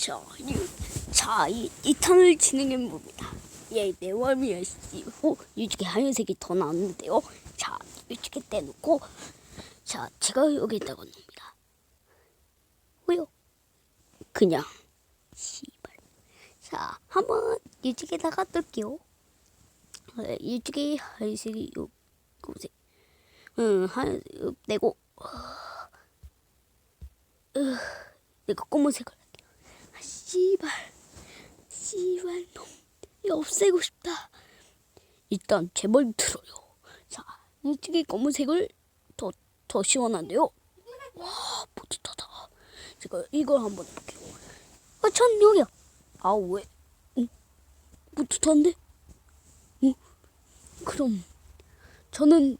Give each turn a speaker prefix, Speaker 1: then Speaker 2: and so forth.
Speaker 1: 자, 이, 자, 이, 이 턴을 진행해 봅니다. 예, 네월미야 씨고 이쪽에 하얀색이 더 나왔는데요. 자, 이쪽에 떼놓고, 자, 제가 여기다가 놉니다. 왜요? 그냥 씨발. 자, 한번 이쪽에다가 뜰게요. 네, 이쪽에 하얀색이 요 곳에, 응, 하얀색 떼고, 으, 내가 검은색을 할게요. 아, 씨발, 씨발 놈, 이 없애고 싶다. 일단 제말 들어요. 자, 이쪽에 검은색을 더, 더 시원한데요. 와, 뿌듯하다. 제가 이걸 한번 해볼게요. 아, 전 여기요. 아, 왜? 응? 뿌듯한데? 응? 그럼, 저는,